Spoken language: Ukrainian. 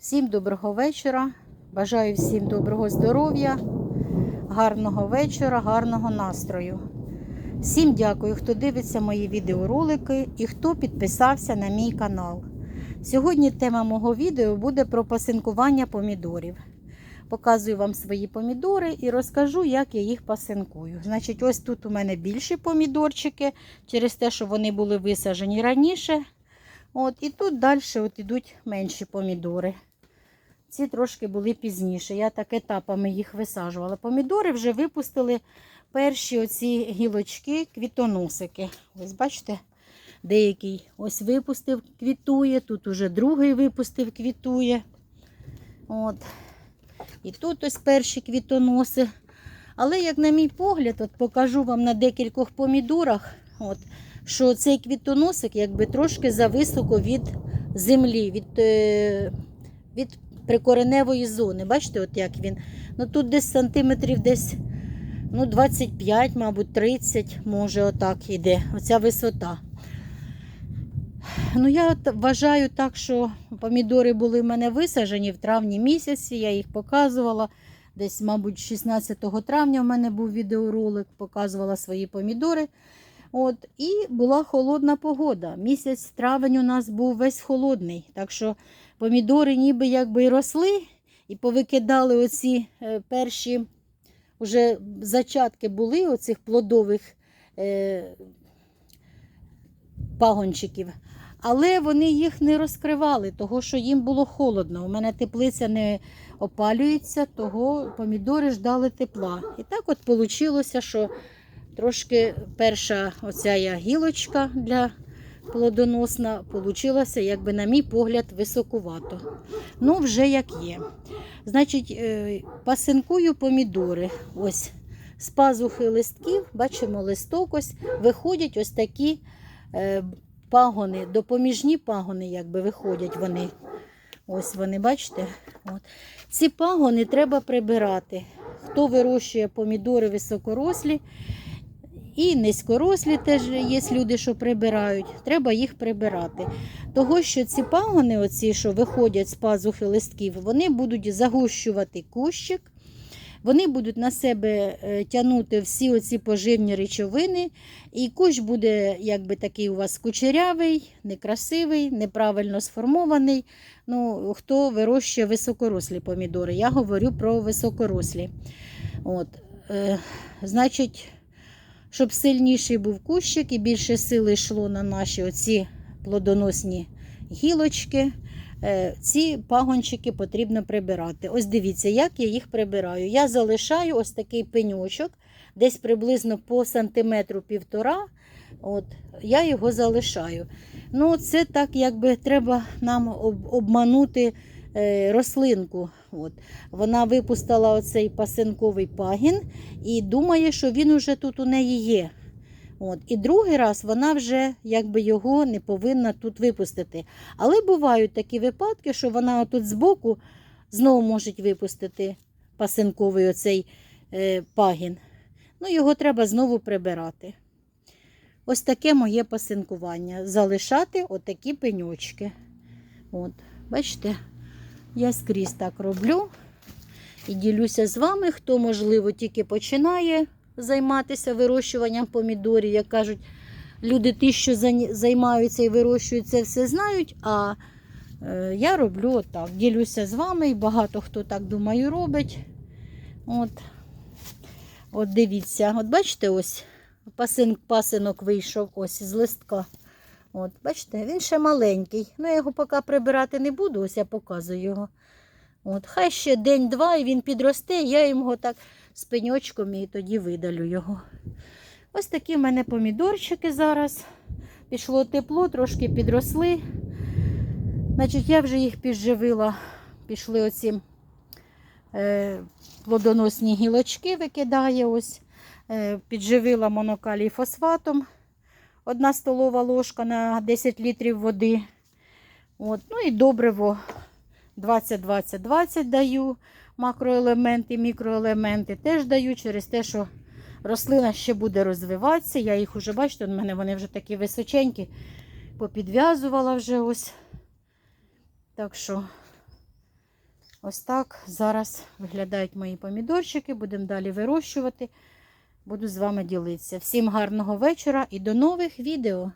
Всім доброго вечора. Бажаю всім доброго здоров'я, гарного вечора, гарного настрою. Всім дякую, хто дивиться мої відеоролики і хто підписався на мій канал. Сьогодні тема мого відео буде про пасинкування помідорів. Показую вам свої помідори і розкажу, як я їх пасинкую. Значить, ось тут у мене більші помідорчики, через те, що вони були висаджені раніше. От, І тут далі от ідуть менші помідори. Ці трошки були пізніше. Я так етапами їх висаджувала. Помідори вже випустили перші оці гілочки, квітоносики. Ось бачите, деякий ось випустив, квітує, тут уже другий випустив, квітує. От. І тут ось перші квітоноси. Але, як на мій погляд, от покажу вам на декількох помідорах, от, що цей квітоносик якби трошки зависоко від землі, від, е, від прикореневої зони. Бачите, от як він. Ну тут десь сантиметрів десь ну, 25, мабуть, 30, може, отак іде. Оця висота. Ну, я от вважаю так, що помідори були в мене висаджені в травні місяці, я їх показувала. Десь, мабуть, 16 травня в мене був відеоролик, показувала свої помідори. От, І була холодна погода. Місяць травень у нас був весь холодний. Так що помідори ніби якби й росли і повикидали оці е, перші вже зачатки були оцих плодових е, пагончиків. Але вони їх не розкривали, того що їм було холодно. У мене теплиця не опалюється, того помідори ждали тепла. І так от вийшло, що трошки перша оця гілочка для плодоносна получилася, якби, на мій погляд, високувато. Ну, вже як є. Значить, е, пасинкую помідори. Ось з пазухи листків, бачимо листок, ось виходять ось такі е, пагони, допоміжні пагони, якби виходять вони. Ось вони, бачите? От. Ці пагони треба прибирати. Хто вирощує помідори високорослі і низькорослі, теж є люди, що прибирають. Треба їх прибирати. Того, що ці пагони, оці, що виходять з пазухи листків, вони будуть загущувати кущик. Вони будуть на себе е, тягнути всі оці поживні речовини, і кущ буде якби такий у вас кучерявий, некрасивий, неправильно сформований. Ну, Хто вирощує високорослі помідори? Я говорю про високорослі. От, е, Значить, щоб сильніший був кущик і більше сили йшло на наші оці плодоносні гілочки. Е, ці пагончики потрібно прибирати. Ось дивіться, як я їх прибираю. Я залишаю ось такий пеньочок, десь приблизно по сантиметру півтора. От, Я його залишаю. Ну, Це так, якби треба нам обманути рослинку. От. Вона випустила оцей пасинковий пагін і думає, що він уже тут у неї є. От. І другий раз вона вже якби його не повинна тут випустити. Але бувають такі випадки, що вона тут збоку знову може випустити пасинковий оцей е, пагін. Ну, Його треба знову прибирати. Ось таке моє пасинкування. Залишати отакі пеньочки. От. Бачите, я скрізь так роблю і ділюся з вами, хто, можливо, тільки починає займатися вирощуванням помідорів. Як кажуть, люди ті, що займаються і вирощують це все знають. А е, я роблю отак. Ділюся з вами, і багато хто так думаю робить. От, от дивіться, от бачите, ось пасинок вийшов ось з листка. От, Бачите, він ще маленький. Ну, я його поки прибирати не буду, ось я показую його. От, Хай ще день-два і він підросте, я його так з і тоді видалю його. Ось такі в мене помідорчики зараз. Пішло тепло, трошки підросли. Значить, Я вже їх підживила, пішли оці е, плодоносні гілочки, викидає. ось. Е, Підживила монокалій фосфатом. Одна столова ложка на 10 літрів води. От. Ну і добриво 20-20-20 даю макроелементи, мікроелементи теж даю через те, що рослина ще буде розвиватися. Я їх вже, бачите, у мене вони вже такі височенькі, попідв'язувала вже ось. Так що Ось так зараз виглядають мої помідорчики. Будемо далі вирощувати. Буду з вами ділитися. Всім гарного вечора і до нових відео!